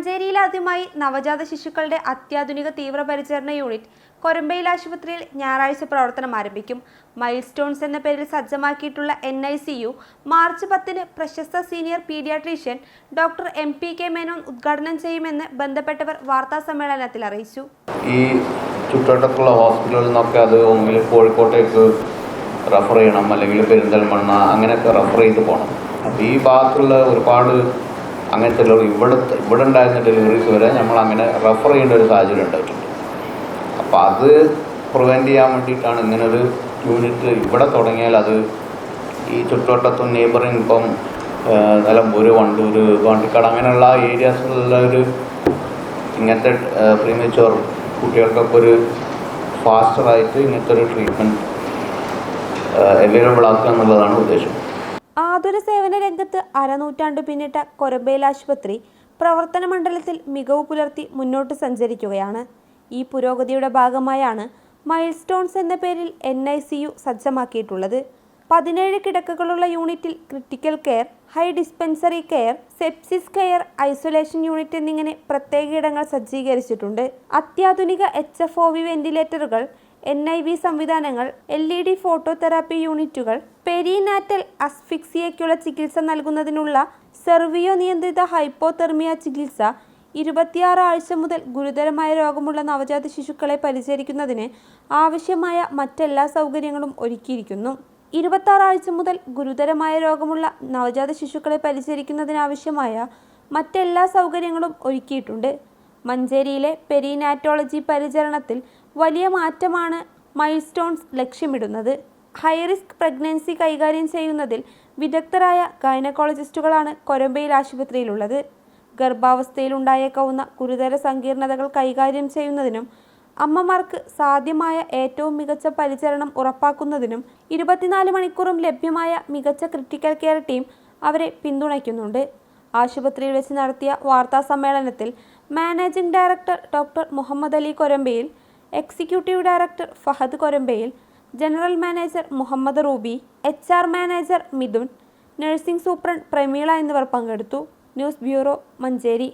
സേവനവുമായി നവജാത ശിശുക്കളുടെ അത്യാധുനിക തീവ്രപരിചരണ യൂണിറ്റ് കൊരമ്പയിൽ ആശുപത്രിയിൽ ഞായറാഴ്ച പ്രവർത്തനം ആരംഭിക്കും. മൈൽ സ്റ്റോൺസ് എന്ന പേരിൽ സജ്ജമാക്കിയിട്ടുള്ള N I C U March പത്തിന് പ്രശസ്ത senior paediatrician doctor M P K Menon ഉദ്ഘാടനം ചെയ്യുമെന്ന് ബന്ധപ്പെട്ടവർ വാർത്താ സമ്മേളനത്തിൽ അറിയിച്ചു. ഈ ചുറ്റുവട്ടത്തുള്ള ഹോസ്പിറ്റലിൽ നിന്നൊക്കെ അത് ഒന്നുകിൽ കോഴിക്കോട്ടേക്ക് റഫർ ചെയ്യണം അല്ലെങ്കിൽ പെരിന്തൽമണ്ണ അങ്ങനെയൊക്കെ റഫർ ചെയ്ത് പോകണം. അപ്പോൾ ഈ ഭാഗത്തുള്ള ഒരുപാട് അങ്ങനത്തെ ലോറി ഇവിടെ ഇവിടെ ഉണ്ടായിരുന്ന ഡെലിവറീസ് വരെ നമ്മൾ അങ്ങനെ റെഫർ ചെയ്യേണ്ട ഒരു സാഹചര്യം ഉണ്ടായിട്ടുണ്ട്. അപ്പോൾ അത് പ്രിവെന്റ് ചെയ്യാൻ വേണ്ടിയിട്ടാണ് ഇങ്ങനൊരു യൂണിറ്റ് ഇവിടെ തുടങ്ങിയാൽ അത് ഈ ചുറ്റുവട്ടത്തും നെയ്ബറിങ് ഇപ്പം നിലമ്പൂര് വണ്ടൂർ പാണ്ടിക്കാട് അങ്ങനെയുള്ള ഏരിയാസിലുള്ള ഒരു ഇങ്ങനത്തെ പ്രീമച്ചുവർ കുട്ടികൾക്കൊക്കെ ഒരു ഫാസ്റ്ററായിട്ട് ഇങ്ങനത്തെ ഒരു ട്രീറ്റ്മെന്റ് അവൈലബിൾ ആക്കുക എന്നുള്ളതാണ് ഉദ്ദേശം. ആതുര സേവന രംഗത്ത് അരനൂറ്റാണ്ട് പിന്നിട്ട കൊരമ്പേൽ ആശുപത്രി പ്രവർത്തന മണ്ഡലത്തിൽ മികവ് പുലർത്തി മുന്നോട്ട് സഞ്ചരിക്കുകയാണ്. ഈ പുരോഗതിയുടെ ഭാഗമായാണ് മൈൽ സ്റ്റോൺസ് എന്ന പേരിൽ എൻ ഐ സി യു സജ്ജമാക്കിയിട്ടുള്ളത്. പതിനേഴ് കിടക്കകളുള്ള യൂണിറ്റിൽ critical care high dispensary care sepsis care isolation unit എന്നിങ്ങനെ പ്രത്യേക ഇടങ്ങൾ സജ്ജീകരിച്ചിട്ടുണ്ട്. അത്യാധുനിക എച്ച് എഫ് ഒ വി വെന്റിലേറ്ററുകൾ എൻ ഐ വി സംവിധാനങ്ങൾ എൽ ഇ ഡി ഫോട്ടോതെറാപ്പി യൂണിറ്റുകൾ പെരിനാറ്റൽ അസ്ഫിക്സിയയ്ക്കുള്ള ചികിത്സ നൽകുന്നതിനുള്ള സെർവിയോ നിയന്ത്രിത ഹൈപ്പോതെർമിയ ചികിത്സ ഇരുപത്തിയാറ് ആഴ്ച മുതൽ ഗുരുതരമായ രോഗമുള്ള നവജാത ശിശുക്കളെ പരിചരിക്കുന്നതിന് ആവശ്യമായ മറ്റെല്ലാ സൗകര്യങ്ങളും ഒരുക്കിയിരിക്കുന്നു. ഇരുപത്താറ് ആഴ്ച മുതൽ ഗുരുതരമായ രോഗമുള്ള നവജാത ശിശുക്കളെ പരിചരിക്കുന്നതിനാവശ്യമായ മറ്റെല്ലാ സൗകര്യങ്ങളും ഒരുക്കിയിട്ടുണ്ട്. മഞ്ചേരിയിലെ പെരിനാറ്റോളജി പരിചരണത്തിൽ വലിയ മാറ്റമാണ് മൈൽസ്റ്റോൺസ് ലക്ഷ്യമിടുന്നത്. ഹൈറിസ്ക് പ്രഗ്നൻസി കൈകാര്യം ചെയ്യുന്നതിൽ വിദഗ്ധരായ ഗൈനക്കോളജിസ്റ്റുകളാണ് കൊരമ്പയിൽ ആശുപത്രിയിലുള്ളത്. ഗർഭാവസ്ഥയിലുണ്ടായേക്കാവുന്ന ഗുരുതര സങ്കീർണതകൾ കൈകാര്യം ചെയ്യുന്നതിനും അമ്മമാർക്ക് സാധ്യമായ ഏറ്റവും മികച്ച പരിചരണം ഉറപ്പാക്കുന്നതിനും ഇരുപത്തിനാല് മണിക്കൂറും ലഭ്യമായ മികച്ച ക്രിട്ടിക്കൽ കെയർ ടീം അവരെ പിന്തുണയ്ക്കുന്നുണ്ട്. ആശുപത്രിയിൽ വെച്ച് നടത്തിയ വാർത്താ സമ്മേളനത്തിൽ managing director doctor Muhammad Ali Korambayil executive director Fahad Korambayil general manager Muhammad Ruby H R manager Mithun nursing superintendent Prameela എന്നിവർ പങ്കെടുത്തു. News bureau Manjeri.